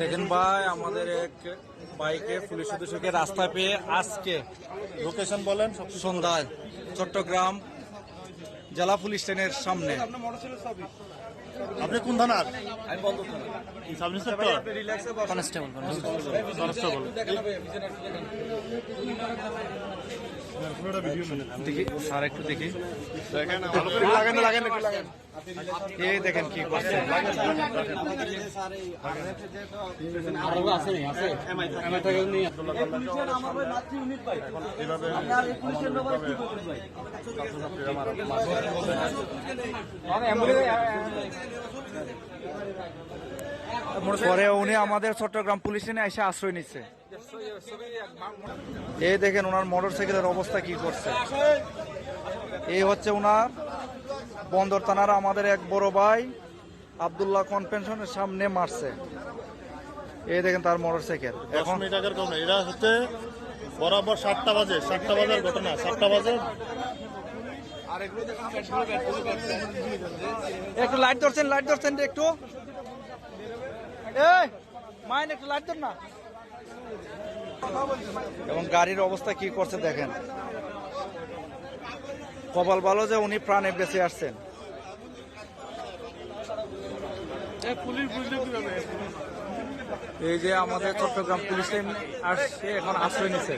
দেখেন। ভাই আমাদের এক বাইকে পুলিশ সদস্যকে রাস্তা পেয়ে আজকে লোকেশন বলেন সন্ধ্যায় চট্টগ্রাম জেলা পুলিশ স্টেশনের সামনে। আপনি কোন থানার? আমি বন্ধ সাব ইন্সপেক্টর কনস্টেবল কনস্টেবল। দেখি স্যার একটু দেখি। দেখেন কি করছে। এইভাবে পরে উনি আমাদের চট্টগ্রাম পুলিশ স্টেশনে এসে আশ্রয় নিচ্ছে এই দেখেন ওনার মোটর সাইকেলের অবস্থা কি করছে। এই হচ্ছে ওনার বন্দর থানার আমাদের এক বড় ভাই আবদুল্লাহ কনভেনশনের সামনে মারছে। এই দেখেন তার মোটর সাইকেল এখন এরা হচ্ছে বরাবর সাতটা বাজে সাতটা বাজার ঘটনা সাতটা বাজে। একটু লাইট ধরছেন লাইট ধরছেন একটু। মাইন একটু লাইট ধর না। এবং গাড়ির অবস্থা কি করছে দেখেন। কপাল ভালো যে উনি প্রাণে বেঁচে আসছেন। এই যে আমাদের চট্টগ্রাম পুলিশ আসছে এখন আশ্রয় নিচ্ছে।